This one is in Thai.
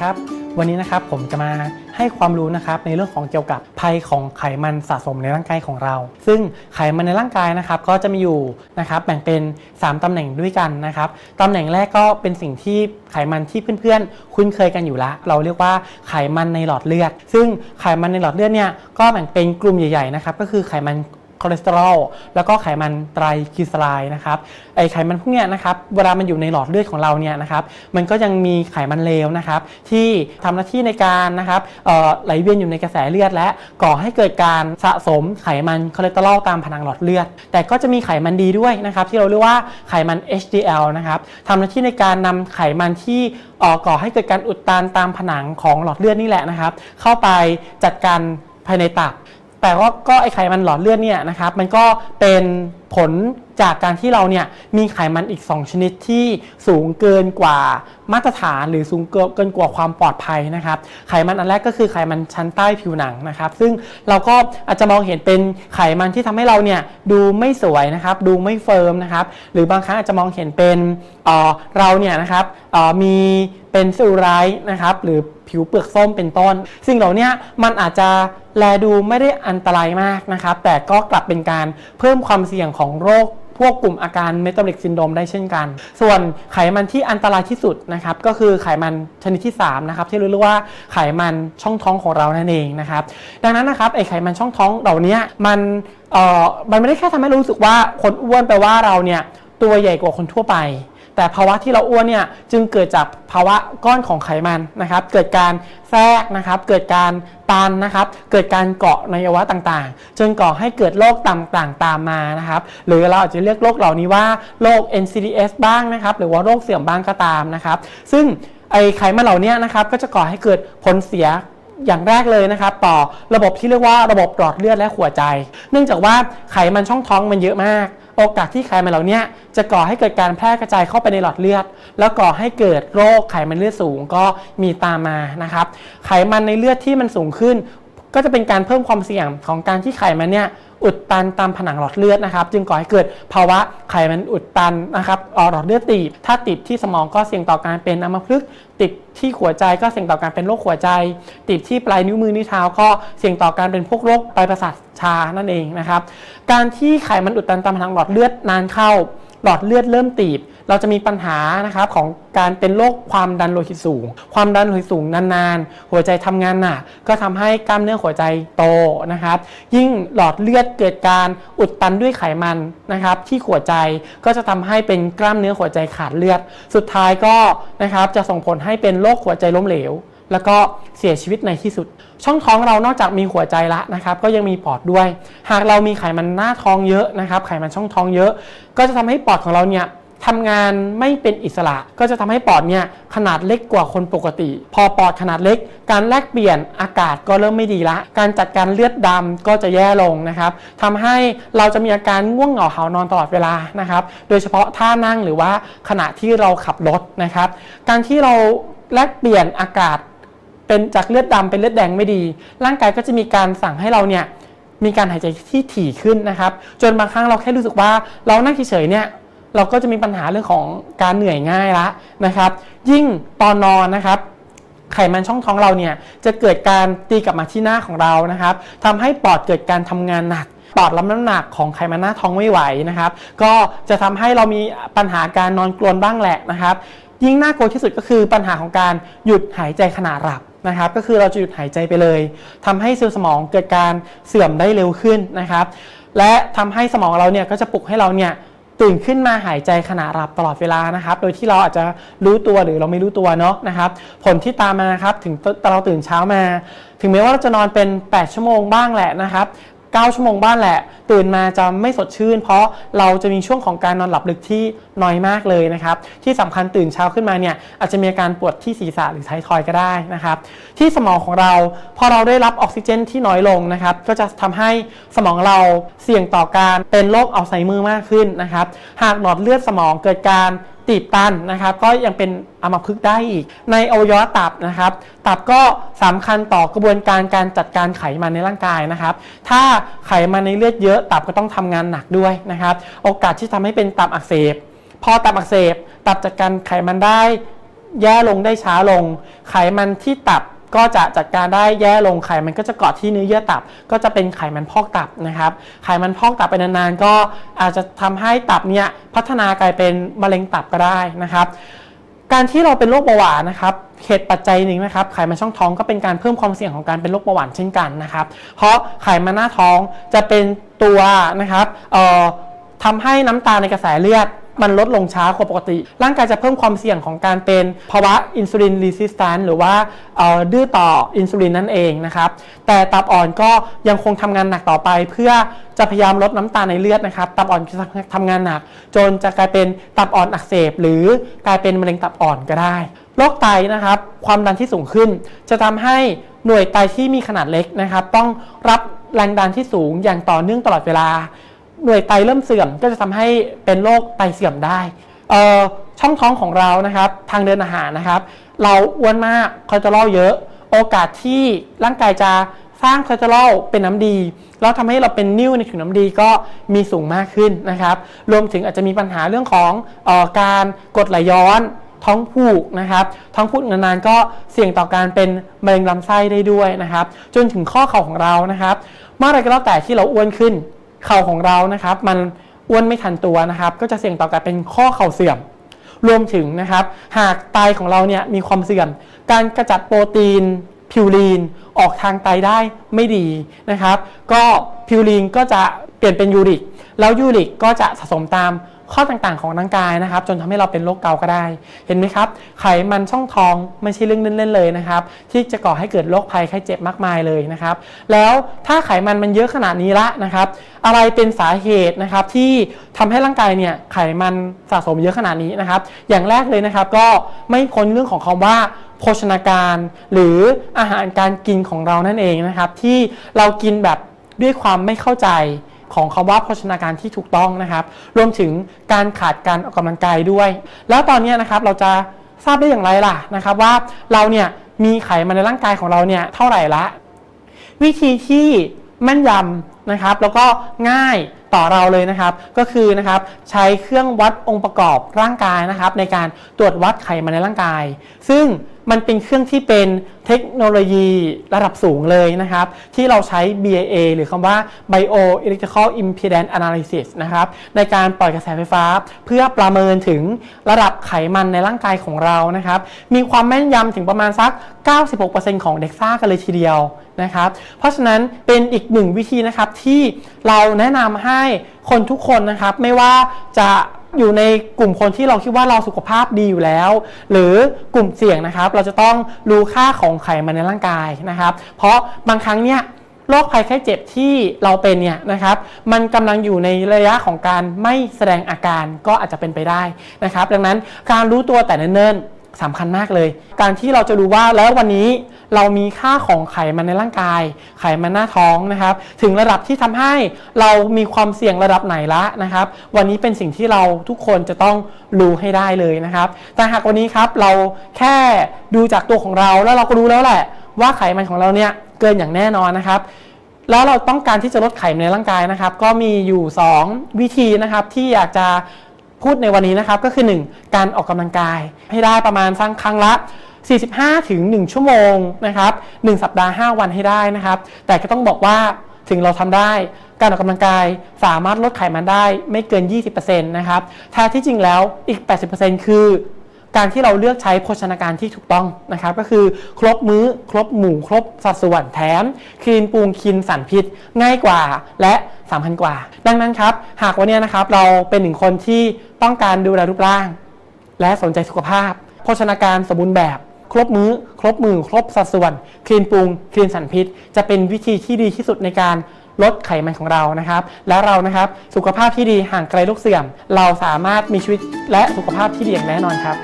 ครับ วันนี้นะครับผมจะมาให้ความรู้นะครับในเรื่องของเกี่ยวกับภัยของไขมันสะสมในร่างกายของเรา ซึ่งไขมันในร่างกายนะครับก็จะมีอยู่นะครับแบ่งเป็น 3 ตำแหน่งด้วยกันนะครับตำแหน่งแรกก็เป็นสิ่งที่ไขมันที่เพื่อนๆ คุ้นเคยกันอยู่ละ เราเรียกว่าไขมันในหลอดเลือด ซึ่งไขมันในหลอดเลือดเนี่ยก็แบ่งเป็นกลุ่มใหญ่ๆนะครับก็คือไขมัน คอเลสเตอรอลแล้วก็ไขมันไตรกลีเซอไรด์นะครับไอไขมันพวกเนี้ยนะครับเวลามันอยู่ในหลอดเลือดของเราเนี่ยนะครับมันก็ยังมีไขมันเลวนะครับที่ทำหน้าที่ในการนะครับไหลเวียนอยู่ในกระแสเลือด และก่อให้เกิดการสะสมไขมันคอเลสเตอรอลตามผนังหลอดเลือด แต่ก็จะมีไขมันดีด้วยนะครับที่เราเรียกว่าไขมัน HDL นะครับทำหน้าที่ในการนำไขมันที่ก่อให้เกิดการอุดตันตามผนังของหลอดเลือดนี่แหละนะครับ เข้าไปจัดการภายในตับ แต่ว่าก็ไอไขมันหลอดเลือดเนี่ยนะครับมันก็เป็น ผลจากการที่เราเนี่ยมีไขมันอีก 2 ชนิดที่สูงเกินกว่ามาตรฐานหรือสูงเกินกว่าความปลอดภัยนะครับ ไขมันอันแรกก็คือไขมันชั้นใต้ผิวหนังนะครับ ซึ่งเราก็อาจจะมองเห็นเป็นไขมันที่ทำให้เราเนี่ยดูไม่สวยนะครับ ดูไม่เฟิร์มนะครับ หรือบางครั้งอาจจะมองเห็นเป็นเออเราเนี่ยนะครับออมีเป็นซลลูไลท์นะครับ หรือผิวเปลือกส้มเป็นต้น สิ่งเหล่านี้มันอาจจะแลดูไม่ได้อันตรายมากนะครับ แต่ก็กลับเป็นการเพิ่มความเสี่ยงของโรคพวกกลุ่มอาการเมตาบอลิกซินโดมได้เช่นกัน ส่วนไขมันที่อันตรายที่สุดนะครับก็คือไขมันชนิดที่3นะครับที่เรียกว่าไขมันช่องท้องของเรานั่นเองนะครับดังนั้นนะครับไอไขมันช่องท้องเหล่านี้มันเอ่อมันไม่ได้แค่ทำให้รู้สึกว่าคนอ้วนแปลว่าเราเนี่ยตัวใหญ่กว่าคนทั่วไป แต่ภาวะที่เราอ้วนเนี่ยจึงเกิดจากภาวะก้อนของไขมันนะครับ เกิดการแทรกนะครับ เกิดการตันนะครับ เกิดการเกาะในอวัยวะต่างๆ จนก่อให้เกิดโรคต่างๆตามมานะครับ หรือเราอาจจะเรียกโรคเหล่านี้ว่าโรค NCDs บ้างนะครับ หรือว่าโรคเสื่อมบ้างก็ตามนะครับ ซึ่งไอไขมันเหล่านี้นะครับก็จะก่อให้เกิดผลเสียอย่างแรกเลยนะครับ ต่อระบบที่เรียกว่าระบบหลอดเลือดและหัวใจ เนื่องจากว่าไขมันช่องท้องมันเยอะมาก โอกาสที่ไขมันเหล่านี้จะก่อให้เกิดการแพร่กระจายเข้าไปในหลอดเลือด แล้วก่อให้เกิดโรคไขมันเลือดสูงก็มีตามมานะครับ ไขมันในเลือดที่มันสูงขึ้น ก็จะเป็นการเพิ่มความเสี่ยงของการที่ไขมันเนี่ยอุดตันตามผนังหลอดเลือดนะครับ จึงก่อให้เกิดภาวะไขมันอุดตันนะครับออหลอดเลือดตีบถ้าติดที่สมองก็เสี่ยงต่อการเป็นอัมพฤกษ์ติดที่หัวใจก็เสี่ยงต่อการเป็นโรคหัวใจ ติดที่ปลายนิ้วมือนิ้วเท้าก็เสี่ยงต่อการเป็นพวกโรคปลายประสาทชานั่นเองนะครับ การที่ไขมันอุดตันตามผนังหลอดเลือดนานเข้า หลอดเลือดเริ่มตีบ เราจะมีปัญหานะครับของการเป็นโรคความดันโลหิตสูง ความดันโลหิตสูงนานๆ หัวใจทำงานหนักก็ทำให้กล้ามเนื้อหัวใจโตนะครับ ยิ่งหลอดเลือดเกิดการอุดตันด้วยไขมันนะครับ ที่หัวใจก็จะทำให้เป็นกล้ามเนื้อหัวใจขาดเลือด สุดท้ายก็นะครับจะส่งผลให้เป็นโรคหัวใจล้มเหลวแล้วก็เสียชีวิตในที่สุด ช่องท้องเรานอกจากมีหัวใจละนะครับ ก็ยังมีปอดด้วย หากเรามีไขมันหน้าท้องเยอะนะครับ ไขมันช่องท้องเยอะ ก็จะทำให้ปอดของเราเนี่ย ทำงานไม่เป็นอิสระ ก็จะทำให้ปอดเนี่ยขนาดเล็กกว่าคนปกติ พอปอดขนาดเล็ก การแลกเปลี่ยนอากาศก็เริ่มไม่ดีละ การจัดการเลือดดำก็จะแย่ลงนะครับทำให้เราจะมีอาการง่วงเหงาหานอนตลอดเวลานะครับ โดยเฉพาะท่านั่งหรือว่าขณะที่เราขับรถนะครับ การที่เราแลกเปลี่ยนอากาศเป็นจากเลือดดำเป็นเลือดแดงไม่ดี ร่างกายก็จะมีการสั่งให้เราเนี่ยมีการหายใจที่ถี่ขึ้นนะครับ จนบางครั้งเราแค่รู้สึกว่าเรานั่งเฉยๆเนี่ย เราก็จะมีปัญหาเรื่องของการเหนื่อยง่ายละนะครับ ยิ่งตอนนอนนะครับไขมันช่องท้องเราเนี่ยจะเกิดการตีกลับมาที่หน้าของเรานะครับทำให้ปอดเกิดการทำงานหนักปอดรับน้ำหนักของไขมันหน้าท้องไม่ไหวนะครับ ก็จะทำให้เรามีปัญหาการนอนกรนบ้างแหละนะครับ ยิ่งน่ากลัวที่สุดก็คือปัญหาของการหยุดหายใจขณะหลับนะครับ ก็คือเราจะหยุดหายใจไปเลยทำให้เซลล์สมองเกิดการเสื่อมได้เร็วขึ้นนะครับ และทำให้สมองเราเนี่ยก็จะปลุกให้เราเนี่ย ตื่นขึ้นมาหายใจขณะหลับตลอดเวลานะครับ โดยที่เราอาจจะรู้ตัวหรือเราไม่รู้ตัวเนาะนะครับ ผลที่ตามมาครับถึงเราตื่นเช้ามา ถึงแม้ว่าเราจะนอนเป็น 8 ชั่วโมงบ้างแหละนะครับ 9 ชั่วโมงบ้านแหละ ตื่นมาจะไม่สดชื่น เพราะเราจะมีช่วงของการนอนหลับลึกที่น้อยมากเลยนะครับ ที่สำคัญตื่นเช้าขึ้นมาเนี่ยอาจจะมีอาการปวดที่ศีรษะหรือท้ายทอยก็ได้นะครับ ที่สมองของเราพอเราได้รับออกซิเจนที่น้อยลงนะครับ ก็จะทำให้สมองเราเสี่ยงต่อการเป็นโรคอัลไซเมอร์มากขึ้นนะครับ หากหลอดเลือดสมองเกิดการ ตีบตันนะครับ ก็ยังเป็นอัมพฤกษ์ได้อีก ในอวัยวะตับนะครับ ตับก็สำคัญต่อกระบวนการการจัดการไขมันในร่างกายนะครับ ถ้าไขมันในเลือดเยอะ ตับก็ต้องทำงานหนักด้วยนะครับ โอกาสที่ทำให้เป็นตับอักเสบ พอตับอักเสบ ตับจัดการไขมันได้แย่ลงได้ช้าลง ไขมันที่ตับ ก็จะจัดการได้แย่ลงไขมันก็จะเกาะที่เนื้อเยื่อตับ ก็จะเป็นไขมันพอกตับนะครับไขมันพอกตับไปนานๆ ก็อาจจะทำให้ตับเนี่ยพัฒนากลายเป็นมะเร็งตับก็ได้นะครับ การที่เราเป็นโรคเบาหวานนะครับเหตุปัจจัยหนึ่งนะครับไขมันช่องท้องก็เป็นการเพิ่มความเสี่ยงของการเป็นโรคเบาหวานเช่นกันนะครับ เพราะไขมันหน้าท้องจะเป็นตัวนะครับเอ่อทำให้น้ำตาลในกระแสเลือด มันลดลงช้ากว่าปกติ ร่างกายจะเพิ่มความเสี่ยงของการเป็นภาวะอินซูลินรีสิสแตนหรือว่าดื้อต่ออินซูลินนั่นเองนะครับแต่ตับอ่อนก็ยังคงทำงานหนักต่อไป เพื่อจะพยายามลดน้ำตาลในเลือดนะครับตับอ่อนจะทำงานหนัก จนจะกลายเป็นตับอ่อนอักเสบ หรือกลายเป็นมะเร็งตับอ่อนก็ได้โรคไตนะครับความดันที่สูงขึ้น จะทำให้หน่วยไตที่มีขนาดเล็กนะครับ ต้องรับแรงดันที่สูงอย่างต่อเนื่องตลอดเวลา หน่วยไตเริ่มเสื่อมก็จะทำให้เป็นโรคไตเสื่อมได้เออช่องท้องของเรานะครับ ทางเดินอาหารนะครับ เราอ้วนมากคอเลสเตอรอลเยอะ โอกาสที่ร่างกายจะสร้างคอเลสเตอรอลเป็นน้ำดี แล้วทำให้เราเป็นนิ่วในถุงน้ำดีก็มีสูงมากขึ้นนะครับ รวมถึงอาจจะมีปัญหาเรื่องของออการกดไหลย้อนท้องผูกนะครับ ท้องผูกนานๆก็เสี่ยงต่อการเป็นมะเร็งลำไส้ได้ด้วยนะครับ จนถึงข้อเข่าของเรานะครับ เมื่อไรก็แล้วแต่ที่เราอ้วนขึ้น เข่าของเรานะครับ มันอ้วนไม่ทันตัวนะครับ ก็จะเสี่ยงต่อการเป็นข้อเข่าเสื่อม รวมถึงนะครับ หากไตของเราเนี่ยมีความเสื่อม การกระจัดโปรตีนพิวรีนออกทางไตได้ไม่ดีนะครับ ก็พิวรีนก็จะเปลี่ยนเป็นยูริก แล้วยูริกก็จะสะสมตาม ข้อต่างๆของร่างกายนะครับ จนทำให้เราเป็นโรคเกาก็ได้ เห็นไหมครับ ไขมันช่องท้องไม่ใช่เรื่องเล่นๆเลยนะครับ ที่จะก่อให้เกิดโรคภัยไข้เจ็บมากมายเลยนะครับ แล้วถ้าไขมันมันเยอะขนาดนี้ละนะครับ อะไรเป็นสาเหตุนะครับที่ทำให้ร่างกายเนี่ยไขมันสะสมเยอะขนาดนี้นะครับ อย่างแรกเลยนะครับก็ไม่พ้นเรื่องของคำว่าโภชนาการหรืออาหารการกินของเรานั่นเองนะครับ ที่เรากินแบบด้วยความไม่เข้าใจ ของคำว่าโภชนาการที่ถูกต้องนะครับ รวมถึงการขาดการออกกำลังกายด้วย แล้วตอนนี้นะครับเราจะทราบได้อย่างไรล่ะนะครับ ว่าเราเนี่ยมีไขมันในร่างกายของเราเนี่ยเท่าไหร่ละ วิธีที่แม่นยำ นะครับ แล้วก็ง่ายต่อเราเลยนะครับ ก็คือนะครับใช้เครื่องวัดองค์ประกอบร่างกายนะครับ ในการตรวจวัดไขมันในร่างกาย ซึ่งมันเป็นเครื่องที่เป็นเทคโนโลยีระดับสูงเลยนะครับ ที่เราใช้ BIA หรือคำว่า Bio Electrical Impedance Analysis นะครับ ในการปล่อยกระแสไฟฟ้า เพื่อประเมินถึงระดับไขมันในร่างกายของเรานะครับ มีความแม่นยำถึงประมาณสัก 96%ของเด็กซ่ากันเลยทีเดียวนะครับ เพราะฉะนั้นเป็นอีกหนึ่งวิธีนะครับที่เราแนะนำให้คนทุกคนนะครับ ไม่ว่าจะอยู่ในกลุ่มคนที่เราคิดว่าเราสุขภาพดีอยู่แล้ว หรือกลุ่มเสี่ยงนะครับ เราจะต้องรู้ค่าของไขมันในร่างกายนะครับ เพราะบางครั้งเนี่ยโรคภัยไข้เจ็บที่เราเป็นเนี่ยนะครับ มันกำลังอยู่ในระยะของการไม่แสดงอาการก็อาจจะเป็นไปได้นะครับ ดังนั้นการรู้ตัวแต่เนิ่นๆ สำคัญมากเลย การที่เราจะรู้ว่าแล้ววันนี้เรามีค่าของไขมันในร่างกาย ไขมันหน้าท้องนะครับ ถึงระดับที่ทำให้เรามีความเสี่ยงระดับไหนละนะครับ วันนี้เป็นสิ่งที่เราทุกคนจะต้องรู้ให้ได้เลยนะครับ แต่หากวันนี้ครับเราแค่ดูจากตัวของเราแล้วเราก็รู้แล้วแหละ ว่าไขมันของเราเนี่ยเกินอย่างแน่นอนนะครับแล้วเราต้องการที่จะลดไขมันในร่างกายนะครับ ก็มีอยู่ 2 วิธีนะครับที่อยากจะ พูดในวันนี้นะครับก็คือ 1 การออกกำลังกาย ให้ได้ประมาณสักครั้งละ 45 ถึง 1 ชั่วโมงนะครับ1สัปดาห์ 5 วันให้ได้นะครับ แต่ก็ต้องบอกว่าถึงเราทำได้ การออกกำลังกายสามารถลดไขมันได้ไม่เกิน 20%นะครับแท้ที่จริงแล้วอีก 80%คือ การที่เราเลือกใช้โภชนาการที่ถูกต้องนะครับก็คือครบมื้อครบหมู่ครบสัดส่วนแถมคลีนปรุงคินสารพิษ ง่ายกว่าและสำคัญกว่า ดังนั้นครับ หากวันนี้นะครับเราเป็นหนึ่งคนที่ต้องการดูแลรูปร่าง และสนใจสุขภาพ โภชนาการสมบูรณ์แบบ ครบมื้อ ครบมือ ครบสัดส่วน คลีนปรุงคลีนสารพิษ จะเป็นวิธีที่ดีที่สุดในการ ลดไขมันของเรานะครับ และเรานะครับสุขภาพที่ดีห่างไกลโรคเสื่อม เราสามารถมีชีวิตและสุขภาพที่ดีอย่างแน่นอนครับ